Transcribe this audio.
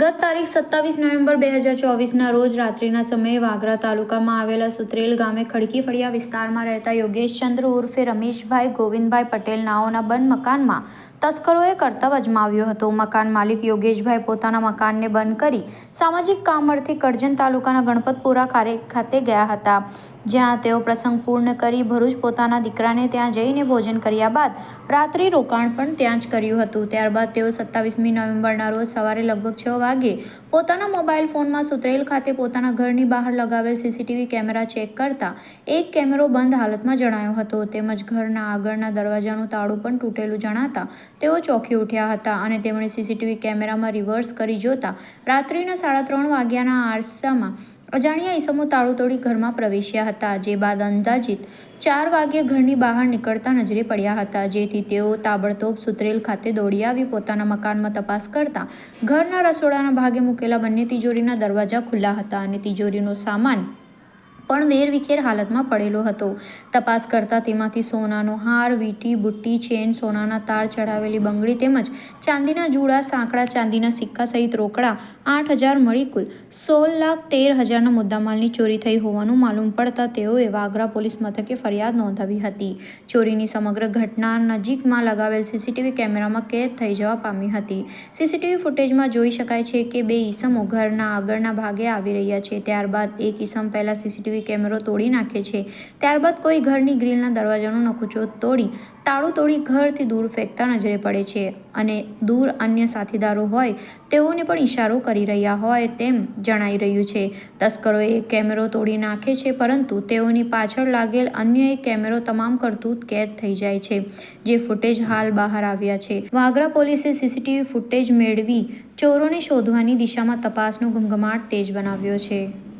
ગત તારીખ સત્તાવીસ નવેમ્બર બે હજાર ચોવીસના રોજ રાત્રિના સમયે વાગરા તાલુકામાં આવેલા સુત્રેલ ગામે ખડકી ફળિયા વિસ્તારમાં રહેતા યોગેશચંદ્ર ઉર્ફે રમેશભાઈ ગોવિંદભાઈ પટેલ નાઓના બંધ મકાનમાં તસ્કરોએ કરતબ અજમાવ્યો હતો. મકાન માલિક યોગેશભાઈ પોતાના મકાનને બંધ કરી સામાજિક કામ અર્થે કરજણ તાલુકાના ગણપતપુરા ખાતે ગયા હતા. જ્યાં તેઓ પ્રસંગ પૂર્ણ કરી ભરૂચ પોતાના દીકરાને ત્યાં જઈને ભોજન કર્યા બાદ રાત્રિ રોકાણ પણ ત્યાં જ કર્યું હતું. ત્યારબાદ તેઓ સત્તાવીસમી નવેમ્બરના રોજ સવારે લગભગ છ વાગે પોતાના મોબાઈલ ફોનમાં સુત્રેલ ખાતે પોતાના ઘરની બહાર લગાવેલ સીસીટીવી કેમેરા ચેક કરતા એક કેમેરો બંધ હાલતમાં જણાયો હતો. તેમજ ઘરના આગળના દરવાજાનું તાળું પણ તૂટેલું જણાતા તેઓ ચોંકી ઉઠ્યા હતા અને તેમણે સીસીટીવી કેમેરામાં રિવર્સ કરી જોતા રાત્રિના સાડા ત્રણ વાગ્યાના આરસામાં અજાણ્યા ઈસમો તાળુતોડી ઘરમાં પ્રવેશ્યા હતા, જે બાદ અંદાજિત ચાર વાગ્યે ઘરની બહાર નીકળતા નજરે પડ્યા હતા. જેથી તેઓ તાબડતોબ સુતરેલ ખાતે દોડી આવી પોતાના મકાનમાં તપાસ કરતા ઘરના રસોડાના ભાગે મૂકેલા બંને તિજોરીના દરવાજા ખુલ્લા હતા અને તિજોરીનો સામાન પણ વેરવિખેર હાલતમાં પડેલો હતો. તપાસ કરતા તેમાંથી સોનાનો હાર, વીંટી, બુટ્ટી, ચેન, સોનાના તાર ચડાવેલી બંગડી તેમજ ચાંદીના જુડા, સાંકડા, ચાંદીના સિક્કા સહિત રોકડા આઠ હજાર મળી કુલ સોળ લાખ તેર હજારના મુદ્દામાલની ચોરી થઈ હોવાનું માલુમ પડતા તેઓએ વાગરા પોલીસ મથકે ફરિયાદ નોંધાવી હતી. ચોરીની સમગ્ર ઘટના નજીકમાં લગાવેલ સીસીટીવી કેમેરામાં કેદ થઈ જવા પામી હતી. સીસીટીવી ફૂટેજમાં જોઈ શકાય છે કે બે ઈસમો ઘરના આગળના ભાગે આવી રહ્યા છે. ત્યારબાદ એક ઈસમ પહેલા સીસીટીવી કેમેરો તોડી નાખે છે. ત્યારબાદ કોઈ ઘરની ગ્રીલના દરવાજાનો નકુચો તોડી, તાળું તોડી ઘરથી દૂર ફેંકતા નજરે પડે છે. અને દૂર અન્ય સાથીદારો હોય, તેઓને પણ ઇશારો કરી રહ્યા હોય તેમ જણાઈ રહ્યું છે. તસ્કરોએ કેમેરો તોડી નાખે છે, પરંતુ તેઓની પાછળ લાગેલ અન્ય એક કેમેરો તમામ કરતું કેદ થઈ જાય છે, જે ફૂટેજ હાલ બહાર આવ્યા છે. વાગરા પોલીસે સીસીટીવી ફૂટેજ મેળવી ચોરોને શોધવાની દિશામાં તપાસનો ઘમઘમાટ તેજ બનાવ્યો છે.